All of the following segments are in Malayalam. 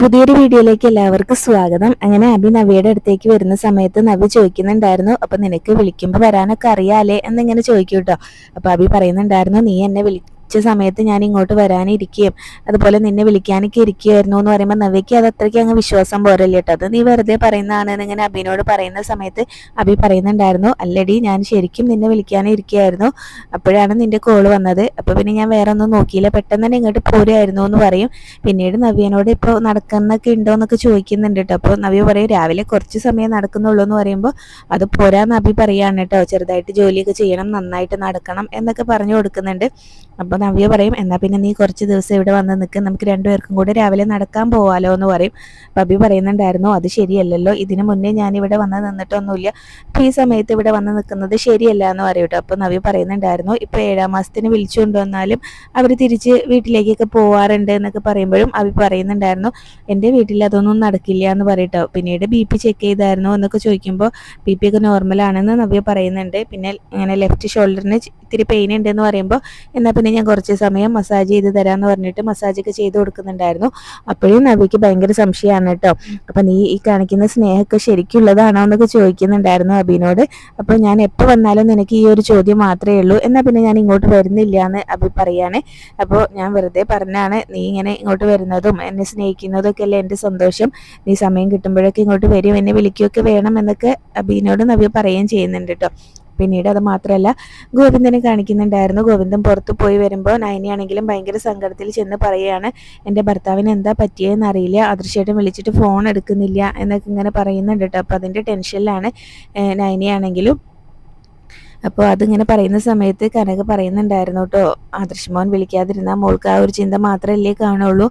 പുതിയൊരു വീഡിയോയിലേക്ക് എല്ലാവർക്കും സ്വാഗതം. അങ്ങനെ അഭി നവിയുടെ അടുത്തേക്ക് വരുന്ന സമയത്ത് നവി ചോദിക്കുന്നുണ്ടായിരുന്നു അപ്പൊ നിനക്ക് വിളിക്കുമ്പോൾ വരാനൊക്കെ അറിയാലേ എന്നിങ്ങനെ ചോദിക്കൂട്ടോ കേട്ടോ. അപ്പൊ അഭി പറയുന്നുണ്ടായിരുന്നു നീ എന്നെ വിളിച്ച സമയത്ത് ഞാൻ ഇങ്ങോട്ട് വരാനിരിക്കുകയും അതുപോലെ നിന്നെ വിളിക്കാനൊക്കെ ഇരിക്കുകയായിരുന്നു എന്ന് പറയുമ്പോൾ നവ്യയ്ക്ക് അത് അത്രയ്ക്ക് അങ്ങ് വിശ്വാസം പോരല്ലേ കേട്ടോ അത് നീ വെറുതെ പറയുന്നതാണ് എന്നിങ്ങനെ അഭിനോട് പറയുന്ന സമയത്ത് അഭി പറയുന്നുണ്ടായിരുന്നു അല്ലടി ഞാൻ ശരിക്കും നിന്നെ വിളിക്കാനേ ഇരിക്കുകയായിരുന്നു. അപ്പോഴാണ് നിന്റെ കോൾ വന്നത്. അപ്പൊ പിന്നെ ഞാൻ വേറെ ഒന്നും നോക്കിയില്ല. പെട്ടെന്ന് തന്നെ ഇങ്ങോട്ട് പോരുമായിരുന്നു എന്ന് പറയും. പിന്നീട് നവ്യനോട് ഇപ്പോൾ നടക്കുന്നൊക്കെ ഉണ്ടോ എന്നൊക്കെ ചോദിക്കുന്നുണ്ട് കേട്ടോ അപ്പോൾ നവ്യ പറയും രാവിലെ കുറച്ച് സമയം നടക്കുന്നുള്ളൂ എന്ന് പറയുമ്പോൾ അത് പോരാന്ന് അഭി പറയാണ് കേട്ടോ ചെറുതായിട്ട് ജോലിയൊക്കെ ചെയ്യണം നന്നായിട്ട് നടക്കണം എന്നൊക്കെ പറഞ്ഞു കൊടുക്കുന്നുണ്ട്. അപ്പോൾ നവ്യ പറയും എന്നാൽ പിന്നെ നീ കുറച്ച് ദിവസം ഇവിടെ വന്ന് നിൽക്ക് നമുക്ക് രണ്ടുപേർക്കും കൂടെ രാവിലെ നടക്കാൻ പോവാലോ എന്ന് പറയും. പബി പറയുന്നുണ്ടായിരുന്നു അത് ശരിയല്ലല്ലോ ഇതിനു മുന്നേ ഞാൻ ഇവിടെ വന്ന് നിന്നിട്ടൊന്നുമില്ല. അപ്പോൾ ഈ സമയത്ത് ഇവിടെ വന്ന് നിൽക്കുന്നത് ശരിയല്ല എന്ന് പറയും കേട്ടോ. അപ്പോൾ നവ്യ പറയുന്നുണ്ടായിരുന്നു ഇപ്പോൾ ഏഴാം മാസത്തിന് വിളിച്ചു കൊണ്ടുവന്നാലും അവർ തിരിച്ച് വീട്ടിലേക്കൊക്കെ പോവാറുണ്ട് എന്നൊക്കെ പറയുമ്പോഴും അവി പറയുന്നുണ്ടായിരുന്നു എന്റെ വീട്ടിൽ അതൊന്നും നടക്കില്ല എന്ന് പറയട്ടോ പിന്നീട് ബി പി ചെക്ക് ചെയ്തായിരുന്നു എന്നൊക്കെ ചോദിക്കുമ്പോൾ ബി പി ഒക്കെ നോർമലാണെന്ന് നവ്യ പറയുന്നുണ്ട്. പിന്നെ ഇങ്ങനെ ലെഫ്റ്റ് ഷോൾഡറിന് ഇത്തിരി പെയിൻ ഉണ്ടെന്ന് പറയുമ്പോൾ എന്നാൽ പിന്നെ ഞാൻ കുറച്ച് സമയം മസാജ് ചെയ്ത് തരാമെന്ന് പറഞ്ഞിട്ട് മസാജ് ഒക്കെ ചെയ്ത് കൊടുക്കുന്നുണ്ടായിരുന്നു. അപ്പോഴും നബിക്ക് ഭയങ്കര സംശയമാണ് കേട്ടോ. അപ്പം നീ ഈ കാണിക്കുന്ന സ്നേഹമൊക്കെ ശരിക്കുള്ളതാണോ എന്നൊക്കെ ചോദിക്കുന്നുണ്ടായിരുന്നു അബിനോട്. അപ്പോൾ ഞാൻ എപ്പോൾ വന്നാലും നിനക്ക് ഈ ഒരു ചോദ്യം മാത്രമേ ഉള്ളൂ. എന്നാൽ പിന്നെ ഞാൻ ഇങ്ങോട്ട് വരുന്നില്ല എന്ന് അബി പറയാണ്. അപ്പോൾ ഞാൻ വെറുതെ പറഞ്ഞാണ് നീ ഇങ്ങനെ ഇങ്ങോട്ട് വരുന്നതും എന്നെ സ്നേഹിക്കുന്നതും ഒക്കെ അല്ലേ എന്റെ സന്തോഷം. നീ സമയം കിട്ടുമ്പോഴൊക്കെ ഇങ്ങോട്ട് വരും. എന്നെ വിളിക്കുകയൊക്കെ വേണം എന്നൊക്കെ അബിനോട് നബി പറയുകയും ചെയ്യുന്നുണ്ട് കേട്ടോ. പിന്നീട് അത് മാത്രമല്ല ഗോവിന്ദനെ കാണിക്കുന്നുണ്ടായിരുന്നു. ഗോവിന്ദൻ പുറത്ത് പോയി വരുമ്പോൾ നയനിയാണെങ്കിലും ഭയങ്കര സങ്കടത്തിൽ ചെന്ന് പറയുകയാണ് എന്റെ ഭർത്താവിന് എന്താ പറ്റിയതെന്ന് അറിയില്ല. അദൃശ്യമായിട്ടും വിളിച്ചിട്ട് ഫോൺ എടുക്കുന്നില്ല എന്നൊക്കെ ഇങ്ങനെ പറയുന്നുണ്ട് കേട്ടോ. അപ്പോൾ അതിന്റെ ടെൻഷനിലാണ് നയനിയാണെങ്കിലും. അപ്പോൾ അതിങ്ങനെ പറയുന്ന സമയത്ത് കനക പറയുന്നുണ്ടായിരുന്നു കേട്ടോ ആദർശമോൻ വിളിക്കാതിരുന്ന മോൾക്ക് ആ ഒരു ചിന്ത മാത്രമല്ലേ കാണുള്ളൂ.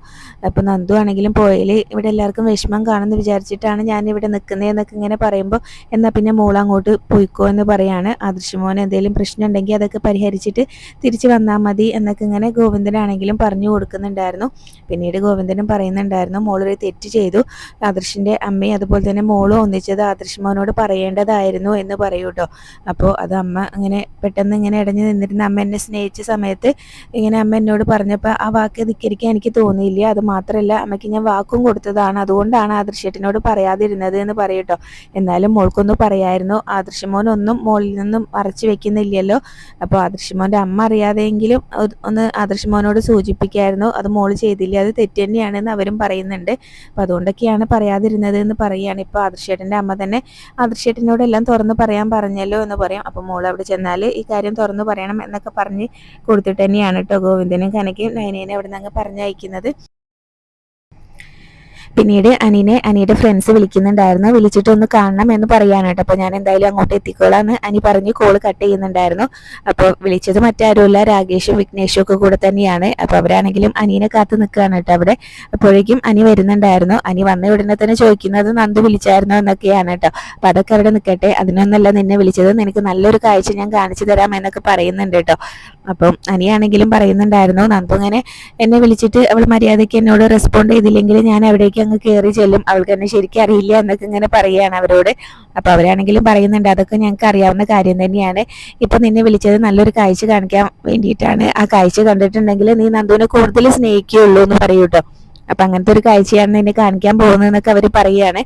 അപ്പോൾ നന്ദു ആണെങ്കിലും പോയാൽ ഇവിടെ എല്ലാവർക്കും വിഷമം കാണുമെന്ന് വിചാരിച്ചിട്ടാണ് ഞാൻ ഇവിടെ നിൽക്കുന്നത് എന്നൊക്കെ ഇങ്ങനെ പറയുമ്പോൾ എന്നാൽ പിന്നെ മോൾ അങ്ങോട്ട് പോയിക്കോ എന്ന് പറയാണ്. ആദർശമോൻ എന്തെങ്കിലും പ്രശ്നം ഉണ്ടെങ്കിൽ അതൊക്കെ പരിഹരിച്ചിട്ട് തിരിച്ചു വന്നാൽ മതി എന്നൊക്കെ ഇങ്ങനെ ഗോവിന്ദനാണെങ്കിലും പറഞ്ഞു കൊടുക്കുന്നുണ്ടായിരുന്നു. പിന്നീട് ഗോവിന്ദനും പറയുന്നുണ്ടായിരുന്നു മോളൊരു തെറ്റ് ചെയ്തു. ആദർശിന്റെ അമ്മയും അതുപോലെ തന്നെ മോളും ഒന്നിച്ചത് ആദർശമോനോട് പറയേണ്ടതായിരുന്നു എന്ന് പറയൂട്ടോ അപ്പോൾ അത് അമ്മ അങ്ങനെ പെട്ടെന്ന് ഇങ്ങനെ ഇടഞ്ഞു നിന്നിരുന്ന അമ്മ എന്നെ സ്നേഹിച്ച സമയത്ത് ഇങ്ങനെ അമ്മ എന്നോട് പറഞ്ഞപ്പോൾ ആ വാക്ക് ധിക്കരിക്കാൻ എനിക്ക് തോന്നിയില്ല. അത് മാത്രമല്ല അമ്മയ്ക്ക് ഞാൻ വാക്കും കൊടുത്തതാണ്. അതുകൊണ്ടാണ് ആദർശേട്ടനോട് പറയാതിരുന്നത് എന്ന് പറയട്ടോ എന്നാലും മോൾക്കൊന്ന് പറയായിരുന്നു. ആദർശമോനൊന്നും മോളിൽ നിന്നും മറച്ചു വെക്കുന്നില്ലല്ലോ. അപ്പോൾ ആദർശമോന്റെ അമ്മ അറിയാതെയെങ്കിലും ഒന്ന് ആദർശമോനോട് സൂചിപ്പിക്കായിരുന്നു. അത് മോൾ ചെയ്തില്ല. അത് തെറ്റ് തന്നെയാണെന്ന് അവരും പറയുന്നുണ്ട്. അപ്പോൾ അതുകൊണ്ടൊക്കെയാണ് പറയാതിരുന്നത് എന്ന് പറയുകയാണ്. ഇപ്പോൾ ആദർശേട്ടന്റെ അമ്മ തന്നെ ആദർശേട്ടനോടെല്ലാം തുറന്ന് പറയാൻ പറഞ്ഞല്ലോ എന്ന് പറയും. അപ്പോൾ മോൾ അവിടെ ചെന്നാൽ ഈ കാര്യം തുറന്നു പറയണം എന്നൊക്കെ പറഞ്ഞ് കൊടുത്തിട്ട് തന്നെയാണ് കേട്ടോ ഗോവിന്ദനും കനകയും നയനേനെ അവിടെ നിന്ന് അങ്ങ് പറഞ്ഞയക്കുന്നത്. പിന്നീട് അനിനെ അനിയുടെ ഫ്രണ്ട്സ് വിളിക്കുന്നുണ്ടായിരുന്നു. വിളിച്ചിട്ട് ഒന്ന് കാണണം എന്ന് പറയാനാണ് കേട്ടോ. അപ്പോൾ ഞാൻ എന്തായാലും അങ്ങോട്ട് എത്തിക്കോളാം എന്ന് അനി പറഞ്ഞ് കോൾ കട്ട് ചെയ്യുന്നുണ്ടായിരുന്നു. അപ്പോൾ വിളിച്ചത് മറ്റാരുമല്ല. രാകേഷും വിഘ്നേഷും ഒക്കെ കൂടെ തന്നെയാണ്. അപ്പോൾ അവരാണെങ്കിലും അനീനെ കാത്ത് നിൽക്കുകയാണ് കേട്ടോ അവിടെ. അപ്പോഴേക്കും അനി വരുന്നുണ്ടായിരുന്നു. അനി വന്ന ഉടനെ തന്നെ ചോദിക്കുന്നത് നന്ദു വിളിച്ചായിരുന്നോ എന്നൊക്കെയാണ് കേട്ടോ. അപ്പോൾ അതൊക്കെ അവിടെ നിൽക്കട്ടെ അതിനൊന്നല്ല നിന്നെ വിളിച്ചത്. നിനക്ക് നല്ലൊരു കാഴ്ച ഞാൻ കാണിച്ചു തരാം എന്നൊക്കെ പറയുന്നുണ്ട് കേട്ടോ. അപ്പം അനിയാണെങ്കിലും പറയുന്നുണ്ടായിരുന്നു നന്ദു അങ്ങനെ എന്നെ വിളിച്ചിട്ട് അവൾ മര്യാദയ്ക്ക് എന്നോട് റെസ്പോണ്ട് ചെയ്തില്ലെങ്കിൽ ഞാൻ അവിടേക്ക് അങ്ങ് കയറി ചെല്ലും. അവൾക്ക് എന്നെ ശരിക്കും അറിയില്ല എന്നൊക്കെ ഇങ്ങനെ പറയുകയാണ് അവരോട്. അപ്പോൾ അവരാണെങ്കിലും പറയുന്നുണ്ട്. അതൊക്കെ ഞങ്ങൾക്ക് അറിയാവുന്ന കാര്യം തന്നെയാണ്. ഇപ്പൊ നിന്നെ വിളിച്ചത് നല്ലൊരു കാഴ്ച കാണിക്കാൻ വേണ്ടിയിട്ടാണ്. ആ കാഴ്ച കണ്ടിട്ടുണ്ടെങ്കിൽ നീ നന്ദുവിനെ കൂടുതൽ സ്നേഹിക്കുകയുള്ളൂ എന്ന് പറയൂട്ടോ അപ്പൊ അങ്ങനത്തെ ഒരു കാഴ്ചയാണ് നിന്നെ കാണിക്കാൻ പോകുന്നതെന്നൊക്കെ അവർ പറയുകയാണ്.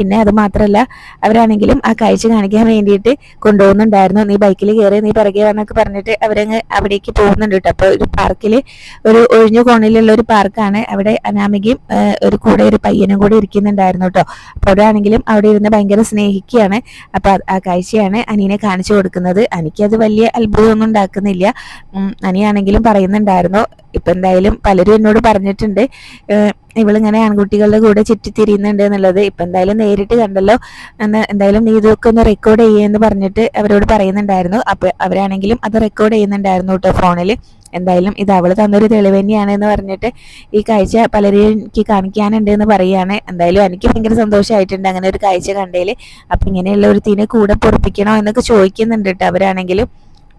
പിന്നെ അത് മാത്രമല്ല അവരാണെങ്കിലും ആ കാഴ്ച കാണിക്കാൻ വേണ്ടിയിട്ട് കൊണ്ടുപോകുന്നുണ്ടായിരുന്നു. നീ ബൈക്കിൽ കയറി നീ പിറകെ വന്നൊക്കെ പറഞ്ഞിട്ട് അവരങ്ങ് അവിടേക്ക് പോകുന്നുണ്ട് കേട്ടോ. അപ്പോൾ ഒരു പാർക്കിൽ ഒരു ഒഴിഞ്ഞ കോണിലുള്ള ഒരു പാർക്കാണ്. അവിടെ അനാമികയും ഒരു കൂടെ ഒരു പയ്യനും കൂടെ ഇരിക്കുന്നുണ്ടായിരുന്നു കേട്ടോ. അപ്പോൾ അവരാണെങ്കിലും അവിടെ ഇരുന്ന് ഭയങ്കര സ്നേഹിക്കുകയാണ്. അപ്പോൾ ആ കാഴ്ചയാണ് അനീനെ കാണിച്ചു കൊടുക്കുന്നത്. എനിക്കത് വലിയ അത്ഭുതമൊന്നും ഉണ്ടാക്കുന്നില്ല. അനിയാണെങ്കിലും പറയുന്നുണ്ടായിരുന്നു. ഇപ്പം എന്തായാലും പലരും എന്നോട് പറഞ്ഞിട്ടുണ്ട്. ഇവളിങ്ങനെ ആൺകുട്ടികളുടെ കൂടെ ചുറ്റിത്തിരിയുന്നുണ്ട് എന്നുള്ളത് ഇപ്പം എന്തായാലും നേരിട്ട് കണ്ടല്ലോ. എന്ന് എന്തായാലും നീ ഇതൊക്കെ ഒന്ന് റെക്കോർഡ് ചെയ്യുമെന്ന് പറഞ്ഞിട്ട് അവരോട് പറയുന്നുണ്ടായിരുന്നു. അപ്പോൾ അവരാണെങ്കിലും അത് റെക്കോർഡ് ചെയ്യുന്നുണ്ടായിരുന്നു കേട്ടോ ഫോണിൽ എന്തായാലും ഇത് അവൾ തന്നൊരു തെളിവ് തന്നെയാണ് എന്ന് പറഞ്ഞിട്ട് ഈ കാഴ്ച പലരെയും എനിക്ക് കാണിക്കാനുണ്ട് എന്ന് പറയുകയാണ്. എന്തായാലും എനിക്ക് ഭയങ്കര സന്തോഷമായിട്ടുണ്ട് അങ്ങനെ ഒരു കാഴ്ച കണ്ടതിൽ അപ്പം ഇങ്ങനെയുള്ള ഒരു തീനെ കൂടെ പൊറപ്പിക്കണോ എന്നൊക്കെ ചോദിക്കുന്നുണ്ട് കേട്ടോ അവരാണെങ്കിലും.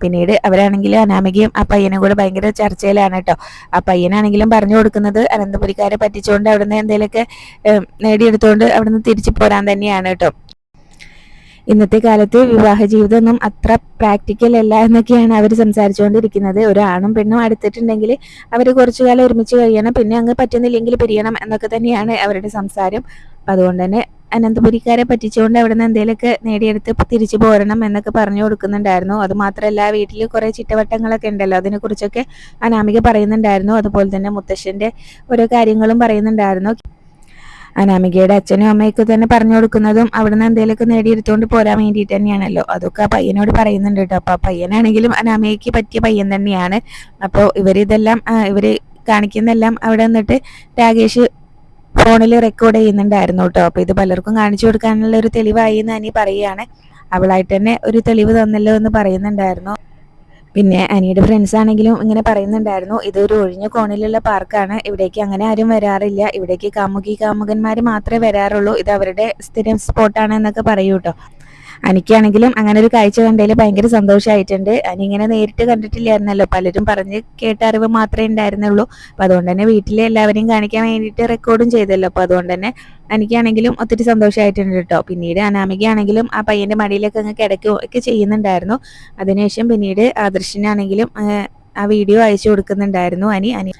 പിന്നീട് അവരാണെങ്കിൽ അനാമികയും ആ പയ്യനും കൂടെ ഭയങ്കര ചർച്ചയിലാണ് കേട്ടോ. ആ പയ്യനാണെങ്കിലും പറഞ്ഞു കൊടുക്കുന്നത് അനന്തപുരിക്കാരെ പറ്റിച്ചുകൊണ്ട് അവിടുന്ന് എന്തെങ്കിലുമൊക്കെ നേടിയെടുത്തുകൊണ്ട് അവിടുന്ന് തിരിച്ചു പോരാൻ തന്നെയാണ് കേട്ടോ. ഇന്നത്തെ കാലത്ത് വിവാഹ ജീവിതമൊന്നും അത്ര പ്രാക്ടിക്കൽ അല്ല എന്നൊക്കെയാണ് അവർ സംസാരിച്ചുകൊണ്ടിരിക്കുന്നത് ഒരാണും പെണ്ണും അടുത്തിട്ടുണ്ടെങ്കിൽ അവർ കുറച്ചു കാലം ഒരുമിച്ച് കഴിയണം പിന്നെ അങ്ങ് പറ്റുന്നില്ലെങ്കിൽ പിരിയണം എന്നൊക്കെ തന്നെയാണ് അവരുടെ സംസാരം. അതുകൊണ്ട് തന്നെ അനന്തപുരിക്കാരെ പറ്റിച്ചുകൊണ്ട് അവിടെ നിന്ന് എന്തെങ്കിലുമൊക്കെ നേടിയെടുത്ത് തിരിച്ചു പോരണം എന്നൊക്കെ പറഞ്ഞു കൊടുക്കുന്നുണ്ടായിരുന്നു. അത് മാത്രമല്ല വീട്ടിൽ കുറേ ചിറ്റവട്ടങ്ങളൊക്കെ ഉണ്ടല്ലോ അതിനെക്കുറിച്ചൊക്കെ അനാമിക പറയുന്നുണ്ടായിരുന്നു. അതുപോലെ തന്നെ മുത്തശ്ശന്റെ ഓരോ കാര്യങ്ങളും പറയുന്നുണ്ടായിരുന്നു. അനാമികയുടെ അച്ഛനും അമ്മയൊക്കെ തന്നെ പറഞ്ഞു കൊടുക്കുന്നതും അവിടെ നിന്ന് എന്തെങ്കിലുമൊക്കെ നേടിയെടുത്തുകൊണ്ട് പോരാൻ വേണ്ടിയിട്ട് തന്നെയാണല്ലോ. അതൊക്കെ ആ പയ്യനോട് പറയുന്നുണ്ട് കേട്ടോ. അപ്പോൾ ആ പയ്യനാണെങ്കിലും അനാമികയ്ക്ക് പറ്റിയ പയ്യൻ തന്നെയാണ്. അപ്പോൾ ഇവരിതെല്ലാം ഇവർ കാണിക്കുന്നെല്ലാം അവിടെ നിന്നിട്ട് രാകേഷ് ഫോണിൽ റെക്കോർഡ് ചെയ്യുന്നുണ്ടായിരുന്നു കേട്ടോ അപ്പോൾ ഇത് പലർക്കും കാണിച്ചു കൊടുക്കാനുള്ള ഒരു തെളിവായി എന്ന് അനി പറയുകയാണ്. അവളായിട്ട് തന്നെ ഒരു തെളിവ് തന്നല്ലോ എന്ന് പറയുന്നുണ്ടായിരുന്നു. പിന്നെ അനിയുടെ ഫ്രണ്ട്സ് ആണെങ്കിലും ഇങ്ങനെ പറയുന്നുണ്ടായിരുന്നു. ഇതൊരു ഒഴിഞ്ഞ കോണിലുള്ള പാർക്കാണ് ഇവിടേക്ക് അങ്ങനെ ആരും വരാറില്ല. ഇവിടേക്ക് കാമുകി കാമുകന്മാർ മാത്രമേ വരാറുള്ളൂ. ഇത് അവരുടെ സ്ഥിരം സ്പോട്ടാണ് എന്നൊക്കെ പറയൂ കേട്ടോ എനിക്കാണെങ്കിലും അങ്ങനെ ഒരു കാഴ്ച കണ്ടതിൽ ഭയങ്കര സന്തോഷമായിട്ടുണ്ട് ഇങ്ങനെ നേരിട്ട് കണ്ടിട്ടില്ലായിരുന്നല്ലോ. പലരും പറഞ്ഞ് കേട്ട അറിവ് മാത്രമേ ഉണ്ടായിരുന്നുള്ളൂ. അപ്പോൾ അതുകൊണ്ട് തന്നെ വീട്ടിലെ എല്ലാവരെയും കാണിക്കാൻ വേണ്ടിയിട്ട് റെക്കോർഡും ചെയ്തല്ലോ. അപ്പോൾ അതുകൊണ്ട് തന്നെ എനിക്കാണെങ്കിലും ഒത്തിരി സന്തോഷമായിട്ടുണ്ട് കേട്ടോ. പിന്നീട് അനാമികയാണെങ്കിലും ആ പയ്യന്റെ മടിയിലൊക്കെ അങ്ങ് കിടക്കുകയൊക്കെ ചെയ്യുന്നുണ്ടായിരുന്നു. അതിനുശേഷം പിന്നീട് ആദർശനാണെങ്കിലും ആ വീഡിയോ അയച്ചു കൊടുക്കുന്നുണ്ടായിരുന്നു അനി. അനി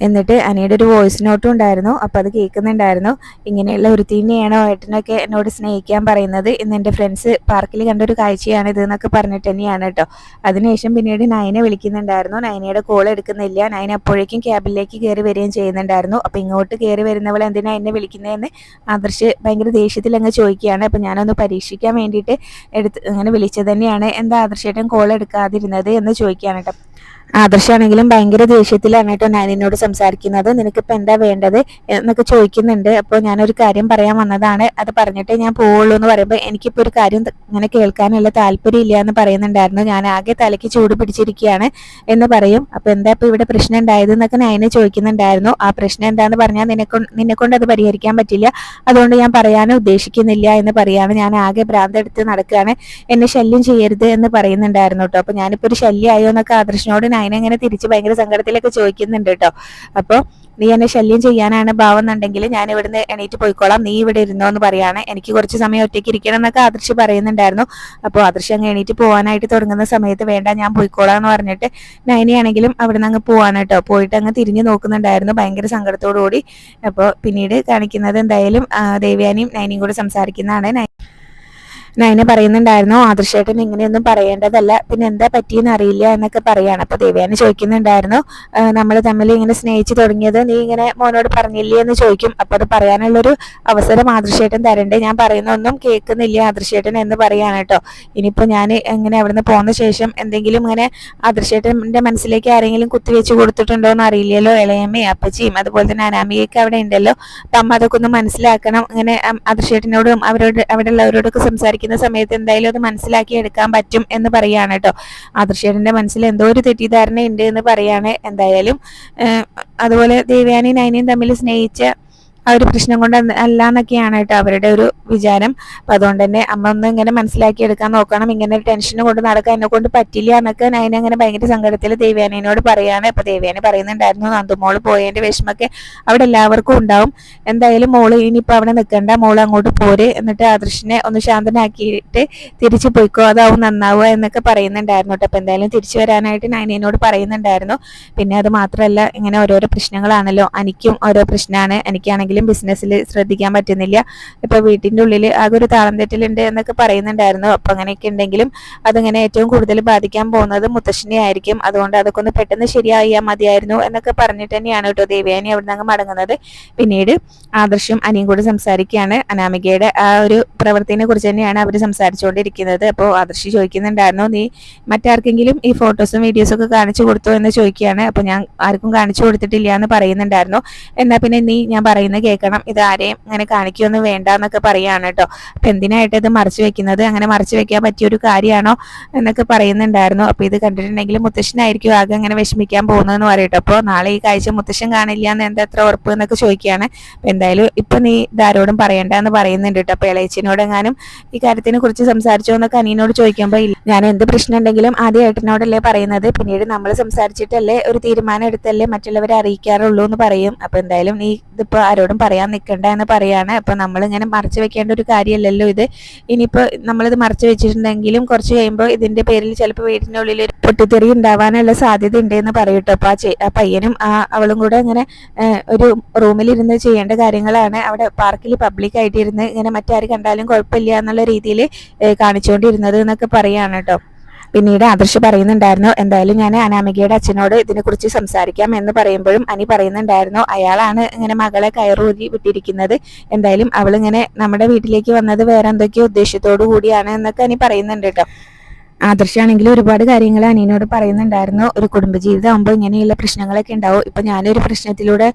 എന്നിട്ട് അനിയുടെ ഒരു വോയിസ് നോട്ടും ഉണ്ടായിരുന്നു. അപ്പോൾ അത് കേൾക്കുന്നുണ്ടായിരുന്നു. ഇങ്ങനെയുള്ള ഒരു തിന്നെയാണോ ഏട്ടനൊക്കെ എന്നോട് സ്നേഹിക്കാൻ പറയുന്നത് ഇന്ന് എന്റെ ഫ്രണ്ട്സ് പാർക്കിൽ കണ്ടൊരു കാഴ്ചയാണ് ഇത് എന്നൊക്കെ പറഞ്ഞിട്ട് തന്നെയാണ് കേട്ടോ. അതിനുശേഷം പിന്നീട് നയനെ വിളിക്കുന്നുണ്ടായിരുന്നു. നയനയുടെ കോൾ എടുക്കുന്നില്ല. നയന അപ്പോഴേക്കും ക്യാബിലേക്ക് കയറി വരികയും ചെയ്യുന്നുണ്ടായിരുന്നു. അപ്പോൾ ഇങ്ങോട്ട് കയറി വരുന്നവൾ എന്തിനാണ് എന്നെ വിളിക്കുന്നതെന്ന് ആദർശ് ഭയങ്കര ദേഷ്യത്തിൽ അങ്ങ് ചോദിക്കുകയാണ്. അപ്പോൾ ഞാനൊന്ന് പരീക്ഷിക്കാൻ വേണ്ടിയിട്ട് എടുത്ത് അങ്ങനെ വിളിച്ചത് തന്നെയാണ്. എന്താ ആദർശേട്ടൻ കോൾ എടുക്കാതിരുന്നത് എന്ന് ചോദിക്കുകയാണ് കേട്ടോ. ആദർശാണെങ്കിലും ഭയങ്കര ദേഷ്യത്തിലാണ് കേട്ടോ നിന്നോട് സംസാരിക്കുന്നത്. നിനക്കിപ്പോൾ എന്താ വേണ്ടത് എന്നൊക്കെ ചോദിക്കുന്നുണ്ട്. അപ്പോൾ ഞാനൊരു കാര്യം പറയാൻ വന്നതാണ്. അത് പറഞ്ഞിട്ടേ ഞാൻ പോവുള്ളൂ എന്ന് പറയുമ്പോൾ എനിക്കിപ്പോൾ ഒരു കാര്യം ഇങ്ങനെ കേൾക്കാനുള്ള താല്പര്യം ഇല്ല എന്ന് പറയുന്നുണ്ടായിരുന്നു. ഞാൻ ആകെ തലയ്ക്ക് ചൂട് പിടിച്ചിരിക്കുകയാണ് എന്ന് പറയും. അപ്പോൾ എന്താ ഇപ്പോൾ ഇവിടെ പ്രശ്നം ഉണ്ടായത് എന്നൊക്കെ നയനെ ചോദിക്കുന്നുണ്ടായിരുന്നു. ആ പ്രശ്നം എന്താന്ന് പറഞ്ഞാൽ നിനക്ക് നിന്നെക്കൊണ്ട് അത് പരിഹരിക്കാൻ പറ്റില്ല. അതുകൊണ്ട് ഞാൻ പറയാനും ഉദ്ദേശിക്കുന്നില്ല എന്ന് പറയാണ്. ഞാൻ ആകെ ഭ്രാന്തെടുത്ത് നടക്കുകയാണ്. എന്നെ ശല്യം ചെയ്യരുത് എന്ന് പറയുന്നുണ്ടായിരുന്നു കേട്ടോ. അപ്പോൾ ഞാനിപ്പോൾ ഒരു ശല്യമായോ എന്നൊക്കെ ആദർശനോട് നയന ഇങ്ങനെ തിരിച്ച് ഭയങ്കര സങ്കടത്തിലൊക്കെ ചോദിക്കുന്നുണ്ട് കേട്ടോ. അപ്പോൾ നീ എന്നെ ശല്യം ചെയ്യാനാണ് ഭാവമെന്നുണ്ടെങ്കിൽ ഞാൻ ഇവിടുന്ന് എണീറ്റ് പോയിക്കോളാം. നീ ഇവിടെ ഇരുന്നോ എന്ന് പറയാണ്. എനിക്ക് കുറച്ച് സമയം ഒറ്റയ്ക്ക് ഇരിക്കണം എന്നൊക്കെ ആദർശ് പറയുന്നുണ്ടായിരുന്നു. അപ്പോൾ ആദർശ് അങ്ങ് എണീറ്റ് പോകാനായിട്ട് തുടങ്ങുന്ന സമയത്ത് വേണ്ട ഞാൻ പോയിക്കോളാം എന്ന് പറഞ്ഞിട്ട് നയനയാണെങ്കിലും അവിടെ നിന്ന് അങ്ങ് പോവാണ് കേട്ടോ. പോയിട്ട് അങ്ങ് തിരിഞ്ഞു നോക്കുന്നുണ്ടായിരുന്നു ഭയങ്കര സങ്കടത്തോടു കൂടി അപ്പോൾ പിന്നീട് കാണിക്കുന്നത് എന്തായാലും ദേവ്യാനിയും നയനിയും കൂടെ സംസാരിക്കുന്നതാണ്. നയന പറയുന്നുണ്ടായിരുന്നു ആദർശേട്ടൻ ഇങ്ങനെയൊന്നും പറയേണ്ടതല്ല. പിന്നെ എന്താ പറ്റിയെന്ന് അറിയില്ല എന്നൊക്കെ പറയാണ്. അപ്പൊ ദേവയാനി ചോദിക്കുന്നുണ്ടായിരുന്നു നമ്മൾ തമ്മിൽ ഇങ്ങനെ സ്നേഹിച്ചു തുടങ്ങിയത് നീ ഇങ്ങനെ മോനോട് പറഞ്ഞില്ലേ? എന്ന് ചോദിക്കും. അപ്പൊ അത് പറയാനുള്ളൊരു അവസരം ആദർശേട്ടൻ തരണ്ടേ. ഞാൻ പറയുന്നൊന്നും കേൾക്കുന്നില്ല ആദർശേട്ടൻ എന്ന് പറയാണ് കേട്ടോ. ഇനിയിപ്പോ ഞാൻ എങ്ങനെ അവിടുന്ന് പോകുന്ന ശേഷം എന്തെങ്കിലും ഇങ്ങനെ ആദർശേട്ടന്റെ മനസ്സിലേക്ക് ആരെങ്കിലും കുത്തിവെച്ച് കൊടുത്തിട്ടുണ്ടോ എന്ന് അറിയില്ലല്ലോ ഇളയമ്മയും അപ്പച്ചിയും അതുപോലെ തന്നെ അനാമികയൊക്കെ അവിടെ ഉണ്ടല്ലോ. അപ്പൊ അമ്മ അതൊക്കെ ഒന്ന് മനസ്സിലാക്കണം. ഇങ്ങനെ ആദർശേട്ടനോടും അവരോട് അവിടെ ഉള്ളവരോടൊക്കെ സംസാരിക്കും വായിക്കുന്ന സമയത്ത് എന്തായാലും അത് മനസ്സിലാക്കി എടുക്കാൻ പറ്റും എന്ന് പറയാണ് കേട്ടോ. ആദർശേട്ടന്റെ മനസ്സിൽ എന്തോ ഒരു തെറ്റിദ്ധാരണ ഉണ്ട് എന്ന് പറയാണ്. എന്തായാലും അതുപോലെ ദേവയാനി നൈനയും തമ്മിൽ സ്നേഹിച്ച ആ ഒരു പ്രശ്നം കൊണ്ട് അല്ല എന്നൊക്കെയാണ് കേട്ടോ അവരുടെ ഒരു വിചാരം. അപ്പൊ അതുകൊണ്ട് തന്നെ അമ്മ ഒന്ന് ഇങ്ങനെ മനസ്സിലാക്കി എടുക്കാൻ നോക്കണം. ഇങ്ങനെ ഒരു ടെൻഷൻ കൊണ്ട് നടക്കാൻ എന്നെ കൊണ്ട് പറ്റില്ല എന്നൊക്കെ നയന അങ്ങനെ ഭയങ്കര സങ്കടത്തിൽ ദേവ്യാനോട് പറയാണ്. അപ്പം ദേവ്യാനി പറയുന്നുണ്ടായിരുന്നു നന്ദുമോൾ പോയതിന്റെ വിഷമൊക്കെ അവിടെ എല്ലാവർക്കും ഉണ്ടാവും. എന്തായാലും മോൾ ഇനിയിപ്പോൾ അവിടെ നിൽക്കണ്ട മോൾ അങ്ങോട്ട് പോര്. എന്നിട്ട് ആദർശിനെ ഒന്ന് ശാന്തനാക്കിയിട്ട് തിരിച്ചു പോയിക്കോ. അതാവും നന്നാവുക എന്നൊക്കെ പറയുന്നുണ്ടായിരുന്നു കേട്ടോ. അപ്പൊ എന്തായാലും തിരിച്ചു വരാനായിട്ട് നൈനോട് പറയുന്നുണ്ടായിരുന്നു. പിന്നെ അത് മാത്രമല്ല ഇങ്ങനെ ഓരോരോ പ്രശ്നങ്ങളാണല്ലോ. എനിക്കും ഓരോ പ്രശ്നമാണ് എനിക്കാണെങ്കിൽ എന്തെങ്കിലും ബിസിനസ്സിൽ ശ്രദ്ധിക്കാൻ പറ്റുന്നില്ല. ഇപ്പൊ വീട്ടിന്റെ ഉള്ളിൽ ആകെ ഒരു താളം തെറ്റലുണ്ട് എന്നൊക്കെ പറയുന്നുണ്ടായിരുന്നു. അപ്പൊ അങ്ങനെയൊക്കെ ഉണ്ടെങ്കിലും അതിങ്ങനെ ഏറ്റവും കൂടുതൽ ബാധിക്കാൻ പോകുന്നത് മുത്തശ്ശിനെ ആയിരിക്കും. അതുകൊണ്ട് അതൊക്കെ ഒന്ന് പെട്ടെന്ന് ശരിയായാൽ മതിയായിരുന്നു എന്നൊക്കെ പറഞ്ഞിട്ട് തന്നെയാണ് കേട്ടോ ദേവയാനി അവിടെ നിന്ന് മടങ്ങുന്നത്. പിന്നീട് ആദർശം അനിയും കൂടെ സംസാരിക്കുകയാണ്. അനാമികയുടെ ആ ഒരു പ്രവൃത്തിനെ കുറിച്ച് തന്നെയാണ് അവർ സംസാരിച്ചുകൊണ്ടിരിക്കുന്നത്. അപ്പോൾ ആദർശി ചോദിക്കുന്നുണ്ടായിരുന്നു നീ മറ്റാർക്കെങ്കിലും ഈ ഫോട്ടോസും വീഡിയോസും ഒക്കെ കാണിച്ചു കൊടുത്തു? എന്ന് ചോദിക്കുകയാണ്. അപ്പോൾ ഞാൻ ആർക്കും കാണിച്ചു കൊടുത്തിട്ടില്ല എന്ന് പറയുന്നുണ്ടായിരുന്നു. എന്നാൽ പിന്നെ നീ ഞാൻ പറയുന്ന കേൾക്കണം. ഇത് ആരെയും അങ്ങനെ കാണിക്കൊന്നും വേണ്ട എന്നൊക്കെ പറയാണ് കേട്ടോ അപ്പൊ എന്തിനായിട്ട് ഇത് മറച്ചു വെക്കുന്നത്? അങ്ങനെ മറച്ചു വെക്കാൻ പറ്റിയ ഒരു കാര്യമാണോ എന്നൊക്കെ പറയുന്നുണ്ടായിരുന്നു. അപ്പൊ ഇത് കണ്ടിട്ടുണ്ടെങ്കിൽ മുത്തശ്ശനായിരിക്കും ആകെ അങ്ങനെ വിഷമിക്കാൻ പോകുന്നതെന്ന് പറയട്ടോ അപ്പോൾ നാളെ ഈ കാഴ്ച മുത്തശ്ശൻ കാണില്ല എന്ന് എന്താ എത്ര ഉറപ്പ് എന്നൊക്കെ ചോദിക്കുകയാണ്. അപ്പൊ എന്തായാലും ഇപ്പൊ നീ ഇതാരോടും പറയണ്ട എന്ന് പറയുന്നുണ്ട് കേട്ടോ അപ്പൊ ഇളയച്ചിനോട് എങ്ങാനും ഈ കാര്യത്തിനെ കുറിച്ച് സംസാരിച്ചോ എന്നൊക്കെ അനിയനോട് ചോദിക്കുമ്പോൾ ഞാൻ എന്ത് പ്രശ്നം ഉണ്ടെങ്കിലും ആദ്യം ഏട്ടനോടല്ലേ പറയുന്നത്. പിന്നീട് നമ്മൾ സംസാരിച്ചിട്ടല്ലേ ഒരു തീരുമാനം എടുത്തല്ലേ മറ്റുള്ളവരെ അറിയിക്കാറുള്ളൂ എന്ന് പറയും. അപ്പൊ എന്തായാലും നീ ഇതിപ്പോ ആരോടും ആരോടും പറയാൻ നിൽക്കണ്ട എന്ന് പറയാണ്. അപ്പം നമ്മളിങ്ങനെ മറച്ചു വെക്കേണ്ട ഒരു കാര്യമല്ലല്ലോ ഇത്. ഇനിയിപ്പോൾ നമ്മളിത് മറച്ചു വെച്ചിട്ടുണ്ടെങ്കിലും കുറച്ച് കഴിയുമ്പോൾ ഇതിന്റെ പേരിൽ ചിലപ്പോൾ വീടിന്റെ ഉള്ളിൽ ഒരു പൊട്ടിത്തെറി ഉണ്ടാവാനുള്ള സാധ്യത ഉണ്ട് എന്ന് പറയട്ടോ അപ്പോൾ ആ പയ്യനും ആ അവളും കൂടെ ഇങ്ങനെ ഒരു റൂമിലിരുന്ന് ചെയ്യേണ്ട കാര്യങ്ങളാണ്. അവിടെ പാർക്കിൽ പബ്ലിക് ആയിട്ട് ഇരുന്ന് ഇങ്ങനെ മറ്റാര് കണ്ടാലും കുഴപ്പമില്ല എന്നുള്ള രീതിയിൽ കാണിച്ചുകൊണ്ടിരുന്നത് എന്നൊക്കെ പറയാണ് കേട്ടോ പിന്നീട് ആദർശ് പറയുന്നുണ്ടായിരുന്നു എന്തായാലും ഞാൻ അനാമികയുടെ അച്ഛനോട് ഇതിനെക്കുറിച്ച് സംസാരിക്കാം എന്ന് പറയുമ്പോഴും അനി പറയുന്നുണ്ടായിരുന്നു അയാളാണ് ഇങ്ങനെ മകളെ കയറൂരി വിട്ടിരിക്കുന്നത്. എന്തായാലും അവളിങ്ങനെ നമ്മുടെ വീട്ടിലേക്ക് വന്നത് വേറെ എന്തൊക്കെയോ ഉദ്ദേശത്തോടു കൂടിയാണ് എന്നൊക്കെ അനി പറയുന്നുണ്ട് കേട്ടോ. ആദർശാണെങ്കിൽ ഒരുപാട് കാര്യങ്ങൾ അനിയനോട് പറയുന്നുണ്ടായിരുന്നു. ഒരു കുടുംബജീവിതം ആകുമ്പോൾ ഇങ്ങനെയുള്ള പ്രശ്നങ്ങളൊക്കെ ഉണ്ടാവും. ഇപ്പൊ ഞാനൊരു പ്രശ്നത്തിലൂടെ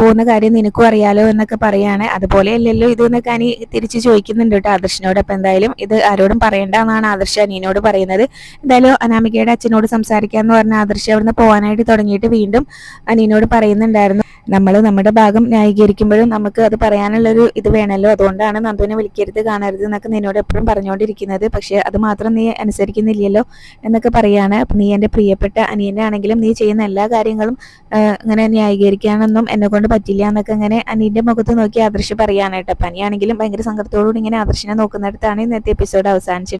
പോകുന്ന കാര്യം നിനക്കും അറിയാലോ എന്നൊക്കെ പറയാണ്. അതുപോലെ അല്ലല്ലോ ഇത് എന്നൊക്കെ അനി തിരിച്ചു ചോദിക്കുന്നുണ്ട് കേട്ടോ ആദർശിനോട്. അപ്പൊ എന്തായാലും ഇത് ആരോടും പറയണ്ട എന്നാണ് ആദർശ അനിയനോട് പറയുന്നത്. എന്തായാലും അനാമികയുടെ അച്ഛനോട് സംസാരിക്കാന്ന് പറഞ്ഞ ആദർശ് അവിടുന്ന് പോകാനായിട്ട് തുടങ്ങിയിട്ട് വീണ്ടും അനിയനോട് പറയുന്നുണ്ടായിരുന്നു. നമ്മൾ നമ്മുടെ ഭാഗം ന്യായീകരിക്കുമ്പോഴും നമുക്ക് അത് പറയാനുള്ളൊരു ഇത് വേണമല്ലോ അതുകൊണ്ടാണ് നന്ദുവിനെ വിളിക്കരുത് കാണരുത് എന്നൊക്കെ നിന്നോട് എപ്പോഴും പറഞ്ഞുകൊണ്ടിരിക്കുന്നത് പക്ഷേ അത് മാത്രം നീ അനുസരിക്കുന്നില്ലല്ലോ എന്നൊക്കെ അപ്പം നീ എന്റെ പ്രിയപ്പെട്ട അനിയനെ ആണെങ്കിലും നീ ചെയ്യുന്ന എല്ലാ കാര്യങ്ങളും ഇങ്ങനെ ന്യായീകരിക്കാനൊന്നും എന്നെ കൊണ്ട് പറ്റില്ല എന്നൊക്കെ ഇങ്ങനെ അനിയന്റെ മുഖത്ത് നോക്കി ആദർശ് പറയാനായിട്ട് അപ്പം അനിയാണെങ്കിലും ഭയങ്കര സങ്കടത്തോടുകൂടി ഇങ്ങനെ ആദർശിനെ നോക്കുന്നിടത്താണ് ഇന്നത്തെ എപ്പിസോഡ് അവസാനിച്ചത്